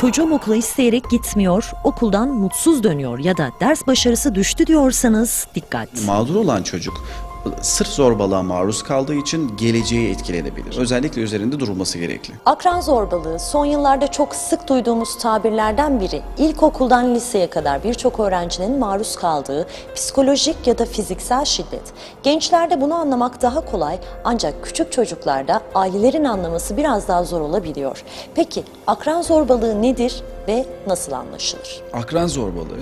çocuğum okula isteyerek gitmiyor, okuldan mutsuz dönüyor ya da ders başarısı düştü diyorsanız dikkat. Mağdur olan çocuk sırf zorbalığa maruz kaldığı için geleceği etkilenebilir. Özellikle üzerinde durulması gerekli. Akran zorbalığı son yıllarda çok sık duyduğumuz tabirlerden biri. İlkokuldan liseye kadar birçok öğrencinin maruz kaldığı psikolojik ya da fiziksel şiddet. Gençlerde bunu anlamak daha kolay ancak küçük çocuklarda ailelerin anlaması biraz daha zor olabiliyor. Peki akran zorbalığı nedir ve nasıl anlaşılır? Akran zorbalığı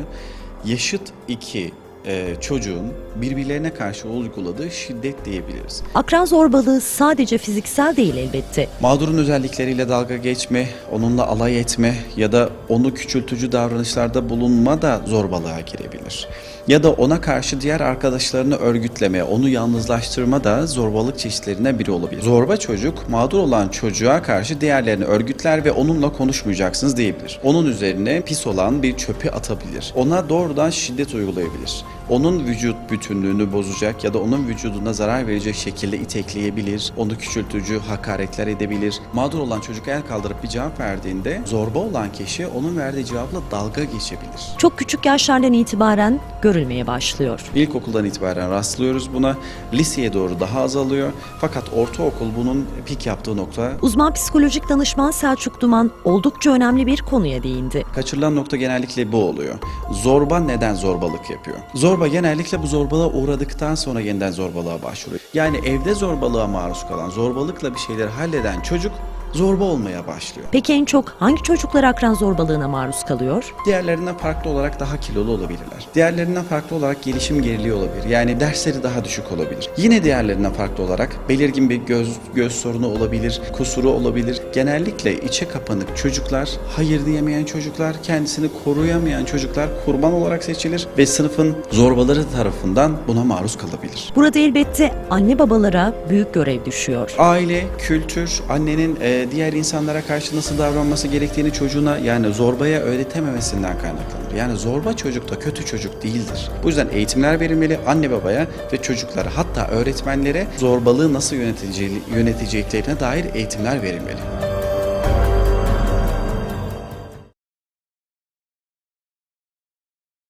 yaşıt iki e, çocuğun birbirlerine karşı uyguladığı şiddet diyebiliriz. Akran zorbalığı sadece fiziksel değil elbette. Mağdurun özellikleriyle dalga geçme, onunla alay etme ya da onu küçültücü davranışlarda bulunma da zorbalığa girebilir. Ya da ona karşı diğer arkadaşlarını örgütleme, onu yalnızlaştırma da zorbalık çeşitlerinden biri olabilir. Zorba çocuk, mağdur olan çocuğa karşı diğerlerini örgütler ve onunla konuşmayacaksınız diyebilir. Onun üzerine pis olan bir çöpü atabilir. Ona doğrudan şiddet uygulayabilir. Onun vücut bütünlüğünü bozacak ya da onun vücuduna zarar verecek şekilde itekleyebilir. Onu küçültücü hakaretler edebilir. Mağdur olan çocuk el kaldırıp bir cevap verdiğinde zorba olan kişi onun verdiği cevapla dalga geçebilir. Çok küçük yaşlardan itibaren görülmeye başlıyor. İlkokuldan itibaren rastlıyoruz buna. Liseye doğru daha azalıyor. Fakat ortaokul bunun pik yaptığı nokta. Uzman psikolojik danışman Selçuk Duman oldukça önemli bir konuya değindi. Kaçırılan nokta genellikle bu oluyor. Zorba neden zorbalık yapıyor? Zorba genellikle bu zorbalığa uğradıktan sonra yeniden zorbalığa başvuruyor. Yani evde zorbalığa maruz kalan, zorbalıkla bir şeyleri halleden çocuk zorba olmaya başlıyor. Peki en çok hangi çocuklar akran zorbalığına maruz kalıyor? Diğerlerinden farklı olarak daha kilolu olabilirler. Diğerlerinden farklı olarak gelişim geriliği olabilir. Yani dersleri daha düşük olabilir. Yine diğerlerinden farklı olarak belirgin bir göz göz sorunu olabilir, kusuru olabilir. Genellikle içe kapanık çocuklar, hayır diyemeyen çocuklar, kendisini koruyamayan çocuklar kurban olarak seçilir ve sınıfın zorbaları tarafından buna maruz kalabilir. Burada elbette anne babalara büyük görev düşüyor. Aile, kültür, annenin diğer insanlara karşı nasıl davranması gerektiğini çocuğuna yani zorbaya öğretememesinden kaynaklanır. Yani zorba çocuk da kötü çocuk değildir. Bu yüzden eğitimler verilmeli anne babaya ve çocuklara hatta öğretmenlere zorbalığı nasıl yöneteceği, yöneteceklerine dair eğitimler verilmeli.